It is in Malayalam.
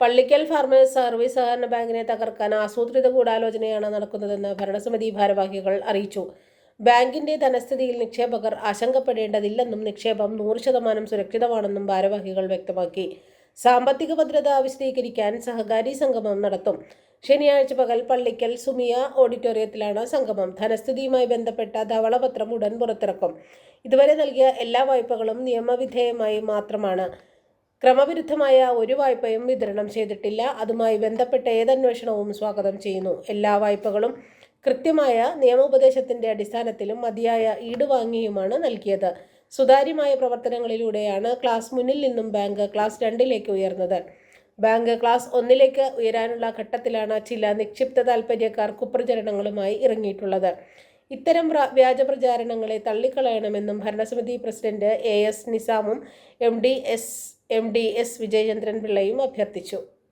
പള്ളിക്കൽ ഫാർമേഴ്സ് സർവീസ് സഹകരണ ബാങ്കിനെ തകർക്കാൻ ആസൂത്രിത ഗൂഢാലോചനയാണ് നടക്കുന്നതെന്ന് ഭരണസമിതി ഭാരവാഹികൾ അറിയിച്ചു. ബാങ്കിന്റെ ധനസ്ഥിതിയിൽ നിക്ഷേപകർ ആശങ്കപ്പെടേണ്ടതില്ലെന്നും നിക്ഷേപം നൂറ് ശതമാനം സുരക്ഷിതമാണെന്നും ഭാരവാഹികൾ വ്യക്തമാക്കി. സാമ്പത്തിക ഭദ്രത വിശദീകരിക്കാൻ സഹകാരി സംഗമം നടത്തും. ശനിയാഴ്ച പകൽ പള്ളിക്കൽ സുമിയ ഓഡിറ്റോറിയത്തിലാണ് സംഗമം. ധനസ്ഥിതിയുമായി ബന്ധപ്പെട്ട ധവളപത്രം ഉടൻ പുറത്തിറക്കും. ഇതുവരെ നൽകിയ എല്ലാ വായ്പകളും നിയമവിധേയമായി മാത്രമാണ്. ക്രമവിരുദ്ധമായ ഒരു വായ്പയും വിതരണം ചെയ്തിട്ടില്ല. അതുമായി ബന്ധപ്പെട്ട ഏതന്വേഷണവും സ്വാഗതം ചെയ്യുന്നു. എല്ലാ വായ്പകളും കൃത്യമായ നിയമോപദേശത്തിന്റെ അടിസ്ഥാനത്തിലും മതിയായ ഈട് വാങ്ങിയുമാണ് നൽകിയത്. സുതാര്യമായ പ്രവർത്തനങ്ങളിലൂടെയാണ് ക്ലാസ് മുന്നിൽ നിന്നും ബാങ്ക് ക്ലാസ് രണ്ടിലേക്ക് ഉയർന്നത്. ബാങ്ക് ക്ലാസ് ഒന്നിലേക്ക് ഉയരാനുള്ള ഘട്ടത്തിലാണ് ചില നിക്ഷിപ്ത താൽപ്പര്യക്കാർ കുപ്രചരണങ്ങളുമായി ഇറങ്ങിയിട്ടുള്ളത്. ഇത്തരം വ്യാജ പ്രചാരണങ്ങളെ തള്ളിക്കളയണമെന്നും ഭരണസമിതി president A S നിസാമും M D S M D S Vijayachandran പിള്ളയും അഭ്യർത്ഥിച്ചു.